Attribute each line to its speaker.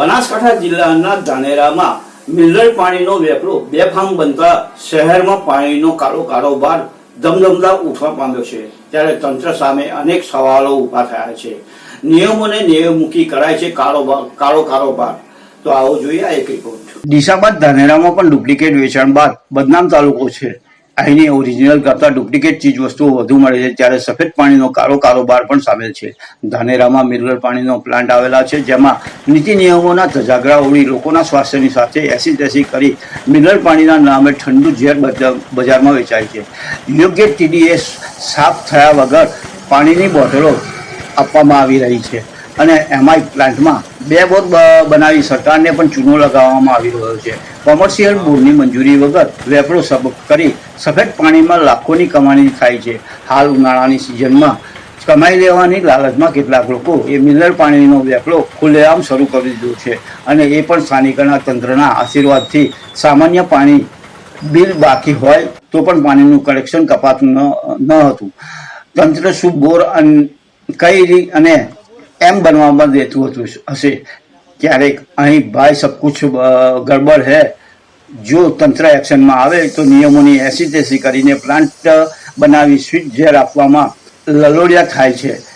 Speaker 1: બનાસકાંઠા જિલ્લાના ધાનેરામાં મિનરલ પાણીનો વેપરો બેફામ બનતા શહેરમાં પાણીનો કાળો કારોબાર ધમધમતા ઉઠવા પામ્યો છે. ત્યારે તંત્ર સામે અનેક સવાલો ઊભા થયા છે. નિયમોને નિયમ મૂકી કરાય છે કારોબાર કાળો કારોબાર. તો આવો જોઈએ આ એક રિપોર્ટ ડીસાબાદ ધાનેરામાં પણ ડુપ્લિકેટ વેચાણ બાદ બદનામ તાલુકો છે. અહીંની ઓરિજિનલ કરતાં ડુપ્લિકેટ ચીજ વસ્તુઓ વધુ મળે છે. ત્યારે સફેદ પાણીનો કાળો કારોબાર પણ સામેલ છે. ધાનેરામાં મિનરલ પાણીનો પ્લાન્ટ આવેલા છે, જેમાં નીતિ નિયમોના ધજાગરા ઉડી લોકોના સ્વાસ્થ્યની સાથે એસી તેસી કરી મિનરલ પાણીના નામે ઠંડુ ઝેર બજા- બજારમાં વેચાય છે. યોગ્ય ટીડીએસ સાફ થયા વગર પાણીની બોટલો આપવામાં આવી રહી છે. અને એમાંય પ્લાન્ટમાં બે બોર બનાવી સરકારને પણ ચૂનો લગાવવામાં આવી રહ્યો છે. કોમર્શિયલ બોરની મંજૂરી વગર વેપરો સબ કરી સફેદ પાણીમાં લાખોની કમાણી થાય છે. હાલ ઉનાળાની સિઝનમાં કમાઈ લેવાની લાલચમાં કેટલાક લોકો એ મિનરલ પાણીનો વેપલો ખુલ્લેઆમ શરૂ કરી દીધો છે અને એ પણ સ્થાનિકના તંત્રના આશીર્વાદથી સામાન્ય પાણી બિલ બાકી હોય તો પણ પાણીનું કલેક્શન કપાતું ન ન હતું. તંત્ર શું બોર અને કઈ અને એમ બનવામાં દેતું હતું. હશે. ક્યારેક અહીં ભાઈ સબ કુછ ગડબડ હે. જો તંત્ર એક્શનમાં આવે, તો નિયમોની એસી તેસી કરીને પ્લાન્ટ બનાવી સ્વીટ ઝેર આપવામાં લલોડિયા થાય છે.